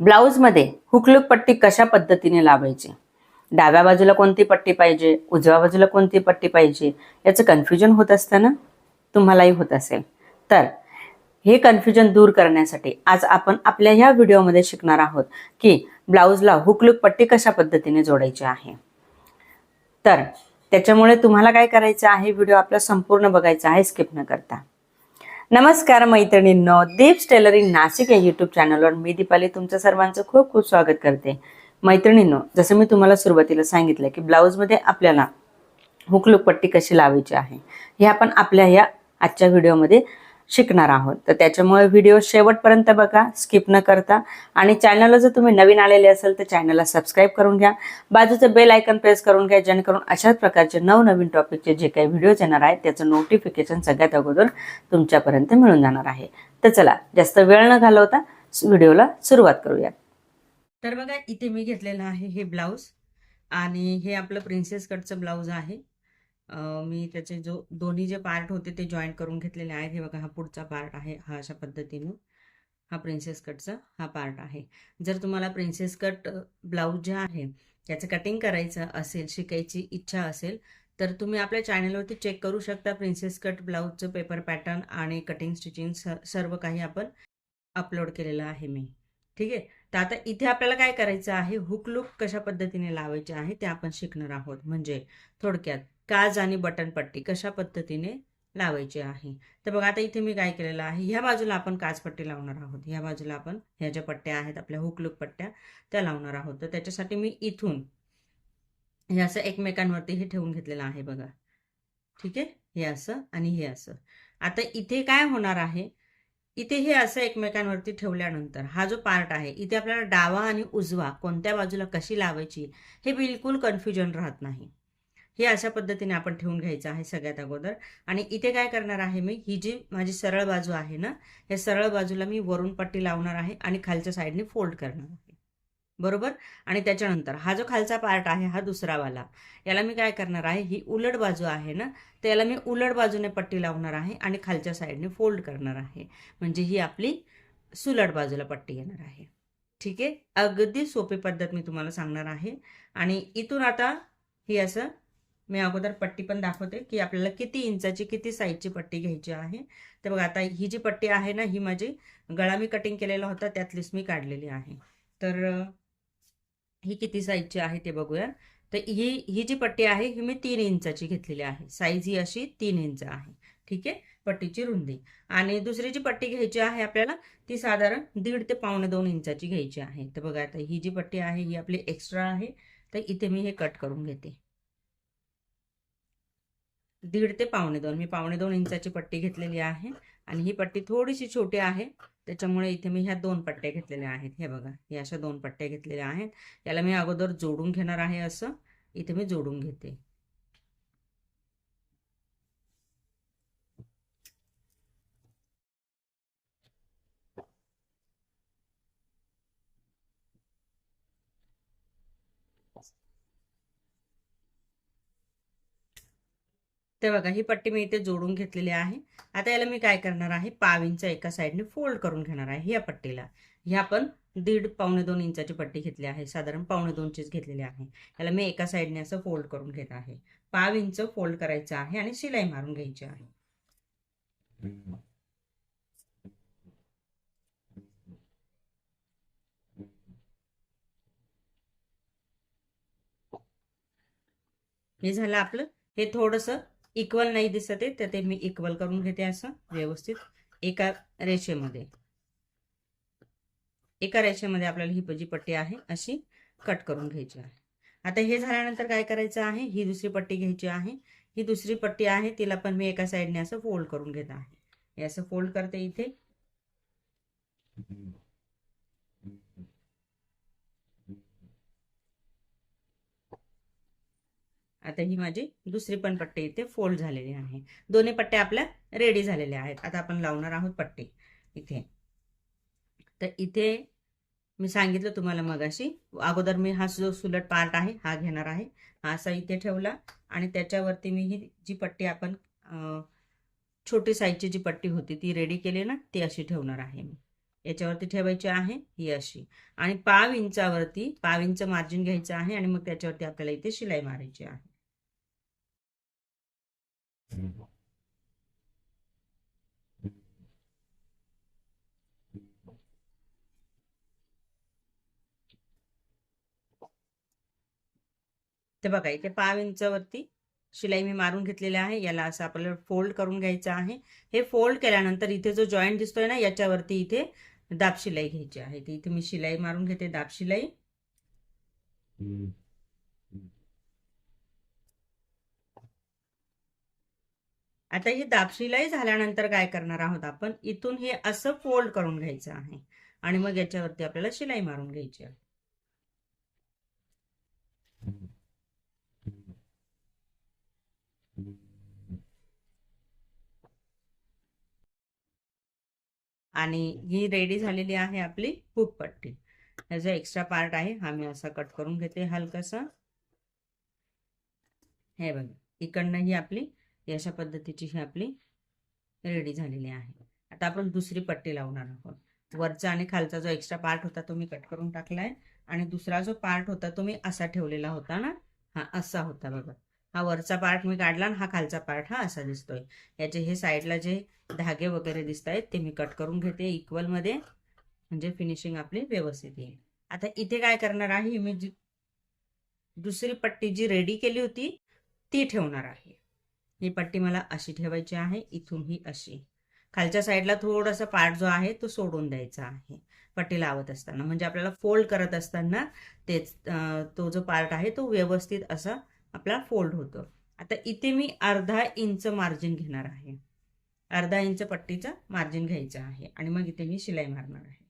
ब्लाऊजमध्ये हुकलूक पट्टी कशा पद्धतीने लावायची? डाव्या बाजूला कोणती पट्टी पाहिजे? उजव्या बाजूला कोणती पट्टी पाहिजे? याचं कन्फ्युजन होत असतं ना तुम्हालाही होत असेल. तर हे कन्फ्युजन दूर करण्यासाठी आज आपण आपल्या ह्या व्हिडिओमध्ये शिकणार आहोत की ब्लाऊजला हुकलूक पट्टी कशा पद्धतीने जोडायची आहे. तर त्याच्यामुळे तुम्हाला काय करायचं आहे? व्हिडिओ आपला संपूर्ण बघायचा आहे स्किप न करता. नमस्कार मैत्रिणींनो दीप्स टेलरिंग नाशिक या यूट्यूब चॅनलवर मी दीपाली तुमचं सर्वांचं खूप खूप स्वागत करते. मैत्रिणींनो जसं मी तुम्हाला सुरुवातीला सांगितलं की ब्लाऊजमध्ये आपल्याला हुकलूक पट्टी कशी लावायची आहे हे आपण आपल्या ह्या आजच्या व्हिडिओमध्ये शिकणार आहोत. तर त्याच्यामुळे व्हिडिओ शेवटपर्यंत बघा स्किप न करता. आणि चॅनलला जर तुम्ही नवीन आलेले असेल तर चॅनलला सबस्क्राईब करून घ्या. बाजूचं बेल आयकन प्रेस करून घ्या जेणेकरून अशाच प्रकारचे नवनवीन टॉपिकचे जे काही व्हिडिओज येणार आहेत त्याचं नोटिफिकेशन सगळ्यात अगोदर तुमच्यापर्यंत मिळून जाणार आहे. तर चला जास्त वेळ न घालवता व्हिडिओला सुरुवात करूयात. तर बघा इथे मी घेतलेलं आहे हे ब्लाऊज. आणि हे आपलं प्रिन्सेस कटचं ब्लाऊज आहे. मी त्याचे जो दोन्ही जे पार्ट होते ते जॉईन करून घेतलेले आहेत. हे बघा हा पुढचा पार्ट आहे हा अशा पद्धतीने. हा प्रिन्सेस कटचा हा पार्ट आहे. जर तुम्हाला प्रिन्सेस कट ब्लाऊज जे आहे त्याचं कटिंग करायचं असेल शिकायची इच्छा असेल तर तुम्ही आपल्या चॅनलवरती चेक करू शकता प्रिन्सेस कट ब्लाऊजचं पेपर पॅटर्न आणि कटिंग स्टिचिंग सर्व काही आपण अपलोड केलेलं आहे मी. ठीक आहे? तर आता इथे आपल्याला काय करायचं आहे? हुक लूक कशा पद्धतीने लावायचे आहे? ते आपण शिकणार आहोत. म्हणजे थोडक्यात काज आणि बटन पट्टी कशा पद्धतीने लावायची आहे? तर बघा आता इथे मी काय केलेलं आहे. ह्या बाजूला आपण काजपट्टी लावणार आहोत. ह्या बाजूला आपण ह्या ज्या पट्ट्या आहेत आपल्या हुकलूक पट्ट्या त्या लावणार आहोत. तर त्याच्यासाठी मी इथून हे असं एकमेकांवरती हे ठेवून घेतलेलं आहे बघा. ठीक आहे? हे असं आणि हे असं. आता इथे काय होणार आहे? इथे हे असं एकमेकांवरती ठेवल्यानंतर हा जो पार्ट आहे इथे आपल्याला डावा आणि उजवा कोणत्या बाजूला कशी लावायची हे बिलकुल कन्फ्युजन राहत नाही. हे अशा पद्धतीने आपण ठेवून घ्यायचं आहे सगळ्यात अगोदर. आणि इथे काय करणार आहे मी? ही जी माझी सरळ बाजू आहे ना या सरळ बाजूला मी वरून पट्टी लावणार आहे आणि खालच्या साईडने फोल्ड करणार आहे. बरोबर? आणि त्याच्यानंतर हा जो खालचा पार्ट आहे हा दुसरा वाला याला मी काय करणार आहे? ही उलट बाजू आहे ना तर याला मी उलट बाजूने पट्टी लावणार आहे आणि खालच्या साईडने फोल्ड करणार आहे. म्हणजे ही आपली सुलट बाजूला पट्टी येणार आहे. ठीक आहे? अगदी सोपी पद्धत मी तुम्हाला सांगणार आहे. आणि इथून आता ही असं मी अगोदर पट्टी पण दाखवते की आपल्याला किती इंचाची किती साईजची पट्टी घ्यायची आहे. तर बघा आता ही जी पट्टी आहे ना ही माझी गळा मी कटिंग केलेला होता त्यातलीच मी काढलेली आहे. तर ही किती साईजची आहे ते बघूया. तर ही ही जी पट्टी आहे ही मी तीन इंचाची घेतलेली आहे. साईज ही अशी तीन इंच आहे. ठीक आहे? पट्टीची रुंदी. आणि दुसरी जी पट्टी घ्यायची आहे आपल्याला ती साधारण दीड ते पावणे दोन इंचाची घ्यायची आहे. तर बघा आता ही जी पट्टी आहे ही आपली एक्स्ट्रा आहे. तर इथे मी हे कट करून घेते. दीड ते पावणे दोन. मी पावणे दोन इंचाची पट्टी घेतलेली आहे आणि ही पट्टी थोडीशी छोटी आहे. त्याच्यामुळे इथे मी ह्या दोन पट्ट्या घेतलेल्या आहेत. हे बघा हे अशा दोन पट्ट्या घेतलेल्या आहेत. याला मी अगोदर जोडून घेणार आहे असं. इथे मी जोडून घेते. ते बघा ही पट्टी मी इथे जोडून घेतलेली आहे. आता याला मी काय करणार आहे? पाव इंच एका साईडने फोल्ड करून घेणार आहे या पट्टीला. ह्या पण दीड पावणे दोन इंचाची पट्टी घेतली आहे. साधारण पावणे दोनचीच घेतलेली आहे. याला मी एका साईडने असं फोल्ड करून घेत आहे. पाव इंच फोल्ड करायचं आहे आणि शिलाई मारून घ्यायची आहे. हे झालं आपलं. हे थोडंसं इक्वल नाही दिसत आहे तर ते मी इक्वल करून घेते असं व्यवस्थित. एका रेषेमध्ये. एका रेषेमध्ये आपल्याला ही जी पट्टी आहे अशी कट करून घ्यायची आहे. आता हे झाल्यानंतर काय करायचं आहे? ही दुसरी पट्टी घ्यायची आहे. ही दुसरी पट्टी आहे तिला पण मी एका साईडने असं फोल्ड करून घेत आहे. हे असं फोल्ड करते इथे. आता ही माझी दुसरी पण पट्टी इथे फोल्ड झालेली आहे. दोन्ही पट्ट्या आपल्या रेडी झालेल्या आहेत. आता आपण लावणार आहोत पट्टी इथे. तर इथे मी सांगितलं तुम्हाला मगाशी अगोदर मी हा जो सुलट पार्ट आहे हा घेणार आहे. हा असा इथे ठेवला आणि त्याच्यावरती मी ही जी पट्टी आपण छोटी साईजची जी पट्टी होती ती रेडी केली ना ती अशी ठेवणार आहे मी. याच्यावरती ठेवायची आहे ही अशी. आणि पाव इंचावरती पाव इंच मार्जिन घ्यायचं आहे आणि मग त्याच्यावरती आपल्याला इथे शिलाई मारायची आहे. ते बघा इथे पाव इंचावरती शिलाई मी मारून घेतलेली आहे. याला असं आपल्याला फोल्ड करून घ्यायचं आहे. हे फोल्ड केल्यानंतर इथे जो जॉईंट दिसतोय ना याच्यावरती इथे दाब शिलाई घ्यायची आहे. ती इथे मी शिलाई मारून घेते दाब शिलाई. आता ही दाब झाल्यानंतर काय करणार आहोत आपण? इथून हे असं फोल्ड करून घ्यायचं आहे. आणि मग याच्यावरती आपल्याला शिलाई मारून घ्यायची आहे. आणि ही रेडी झालेली आहे आपली हुक पट्टी ह्याचा एक्स्ट्रा पार्ट आहे. हा मी असा कट करून घेते हलकसा. हे बघा. इकडनं ही आपली अशा पद्धतीची ही आपली रेडी झालेली आहे. आता आपण दुसरी पट्टी लावणार आहोत. वरचा आणि खालचा जो एक्स्ट्रा पार्ट होता तो मी कट करून टाकलाय. आणि दुसरा जो पार्ट होता तो मी असा ठेवलेला होता ना हा असा होता बघा. हा वरचा पार्ट मी काढला आणि हा खालचा पार्ट हा असा दिसतोय. याचे हे साईडला जे धागे वगैरे दिसत आहेत ते मी कट करून घेते इक्वलमध्ये. म्हणजे फिनिशिंग आपली व्यवस्थित येईल. आता इथे काय करणार आहे मी दुसरी पट्टी जी रेडी केली होती ती ठेवणार आहे. ही पट्टी मला अशी ठेवायची आहे इथून ही अशी. खालच्या साईडला थोडासा पार्ट जो आहे तो सोडून द्यायचा आहे पट्टी लावत असताना. म्हणजे आपल्याला फोल्ड करत असताना तेच तो जो पार्ट आहे तो व्यवस्थित असा आपला फोल्ड होतो. आता इथे मी अर्धा इंच मार्जिन घेणार आहे. अर्धा इंच पट्टीचा मार्जिन घ्यायचं आहे आणि मग इथे मी शिलाई मारणार आहे.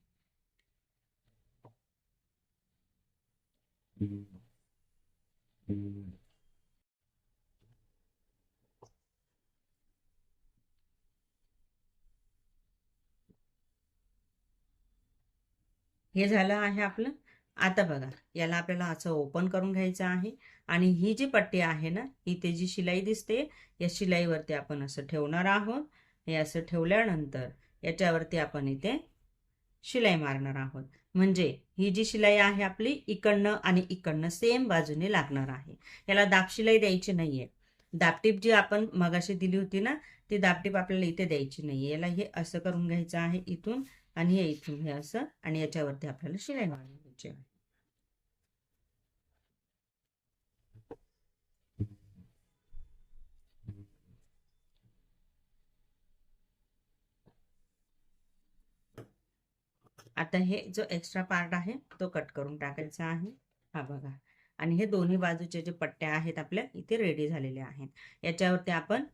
हे झालं आहे आपलं. आता बघा याला आपल्याला असं ओपन करून घ्यायचं आहे. आणि ही जी पट्टी आहे ना इथे जी शिलाई दिसते या शिलाईवरती आपण असं ठेवणार आहोत. हे असं ठेवल्यानंतर याच्यावरती आपण इथे शिलाई मारणार आहोत. म्हणजे ही जी शिलाई आहे आपली इकडनं आणि इकडनं सेम बाजूने लागणार आहे. याला दाब शिलाई द्यायची नाहीये. दाबटीप जी आपण मगाशी दिली होती ना ती दाबटीप आपल्याला इथे द्यायची नाहीये. याला हे असं करून घ्यायचं आहे इथून. आणि हे इथून हे असं आणि याच्यावरती आपल्याला शिलाई मारून घ्यायची आहे. आता हे जो एक्स्ट्रा पार्ट आहे तो कट करून टाकायचा आहे. हा बघा. आणि हे दोन्ही बाजूचे जे पट्ट्या आहेत आपल्या इथे रेडी झालेले आहेत. याच्यावरती आपण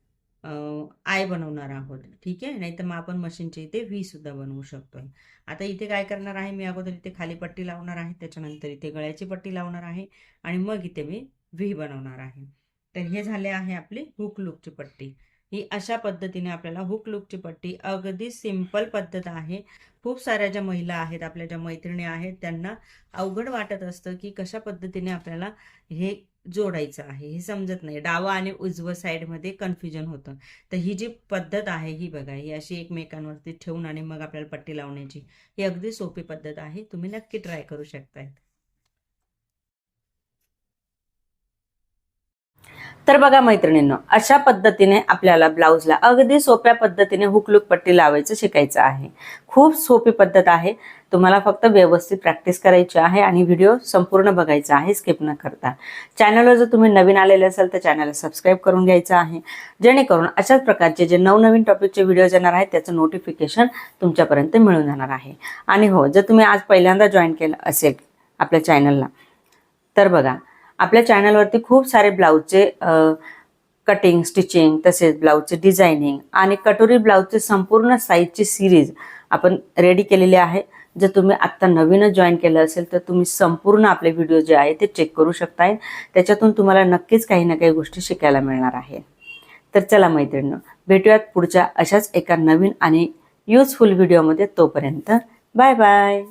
आय बनवणार आहोत. ठीक आहे? नाही तर मग आपण मशीनच्या इथे व्ही सुद्धा बनवू शकतोय. आता इथे काय करणार आहे? मी अगोदर इथे खाली पट्टी लावणार आहे. त्याच्यानंतर इथे गळ्याची पट्टी लावणार आहे आणि मग इथे मी व्ही बनवणार आहे. तर हे झाले आहे आपली हुक लुकची पट्टी. ही अशा पद्धतीने आपल्याला हुक लुकची पट्टी अगदी सिंपल पद्धत आहे. खूप साऱ्या ज्या महिला आहेत आपल्या ज्या मैत्रिणी आहेत त्यांना अवघड वाटत असतं की कशा पद्धतीने आपल्याला हे जोडायचं आहे हे समजत नाही. डावा आणि उजवं साईडमध्ये कन्फ्युजन होतं. तर ही जी पद्धत आहे ही बघा ही अशी एकमेकांवरती ठेवून आणि मग आपल्याला पट्टी लावण्याची ही अगदी सोपी पद्धत आहे. तुम्ही नक्की ट्राय करू शकतायत. तर बघा मैत्रिणींनो अशा पद्धतीने आपल्याला ब्लाऊजला अगदी सोप्या पद्धतीने हुकलुक पट्टी लावायचं शिकायचं आहे. खूप सोपी पद्धत आहे. तुम्हाला फक्त व्यवस्थित प्रॅक्टिस करायची आहे आणि व्हिडिओ संपूर्ण बघायचा आहे स्किप न करता. चॅनलवर जर तुम्ही नवीन आलेले असाल तर चॅनलला सबस्क्राईब करून घ्यायचं आहे. जेणेकरून अशाच प्रकारचे जे नवनवीन टॉपिकचे व्हिडिओज येणार आहेत त्याचं नोटिफिकेशन तुमच्यापर्यंत मिळून जाणार आहे. आणि हो जर तुम्ही आज पहिल्यांदा जॉईन केलं असेल आपल्या चॅनलला तर बघा आपल्या चॅनलवरती खूप सारे ब्लाऊजचे कटिंग स्टिचिंग तसेच ब्लाऊजचे डिझायनिंग आणि कटोरी ब्लाऊजचे संपूर्ण साईजची सिरीज आपण रेडी केलेली आहे. जर तुम्ही आत्ता नवीनच जॉईन केलं असेल तर तुम्ही संपूर्ण आपले व्हिडिओ जे आहे ते चेक करू शकताय. त्याच्यातून तुम्हाला नक्कीच काही ना काही गोष्टी शिकायला मिळणार आहे. तर चला मैत्रिणी भेटूयात पुढच्या अशाच एका नवीन आणि युजफुल व्हिडिओमध्ये तोपर्यंत. Bye bye